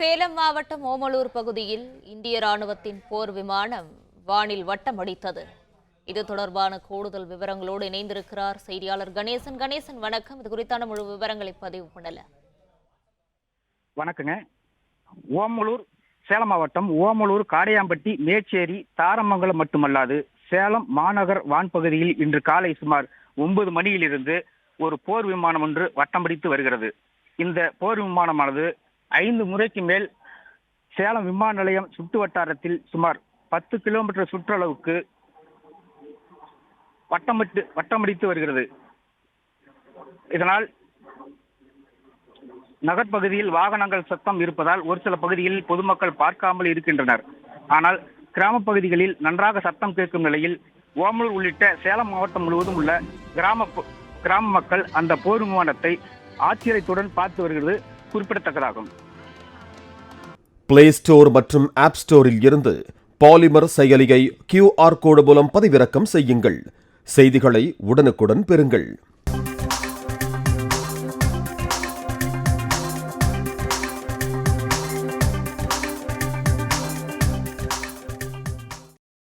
சேலம் மாவட்டம் ஓமலூர் பகுதியில் இந்திய ராணுவத்தின் போர் விமானம் வானில் வட்டம் அடித்தது. இது தொடர்பான கூடுதல் விவரங்களோடு இணைந்திருக்கிறார் செய்தியாளர் கணேசன். கணேசன் வணக்கம். இது குறித்தான முழு விவரங்களை பதிவு பண்ணல. வணக்கங்க. ஓமலூர் சேலம் மாவட்டம் ஓமலூர் காடையாம்பட்டி மேச்சேரி தாரமங்கலம் மட்டுமல்லாது சேலம் மாநகர் வான்பகுதியில் இன்று காலை சுமார் ஒன்பது மணியிலிருந்து ஒரு போர் விமானம் ஒன்று வட்டம் வருகிறது. இந்த போர் விமானமானது ஐந்து முறைக்கு மேல் சேலம் விமான நிலையம் சுற்று வட்டாரத்தில் சுமார் பத்து கிலோமீட்டர் சுற்றளவுக்கு வட்டமிட்டு வட்டமடித்து வருகிறது. இதனால் நகர்ப்பகுதியில் வாகனங்கள் சத்தம் இருப்பதால் ஒரு சில பகுதிகளில் பொதுமக்கள் பார்க்காமல் இருக்கின்றனர். ஆனால் கிராம பகுதிகளில் நன்றாக சத்தம் கேட்கும் நிலையில் ஓமலூர் உள்ளிட்ட சேலம் மாவட்டம் முழுவதும் உள்ள கிராம கிராம மக்கள் அந்த போர் விமானத்தை ஆச்சரியத்துடன் பார்த்து வருகிறது. குறிப்பிடத்தக்கதாகும். பிளே ஸ்டோர் மற்றும் ஆப் ஸ்டோரில் இருந்து பாலிமர் செயலியை கியூஆர் கோடு மூலம் பதிவிறக்கம் செய்யுங்கள். செய்திகளை உடனுக்குடன் பெறுங்கள்.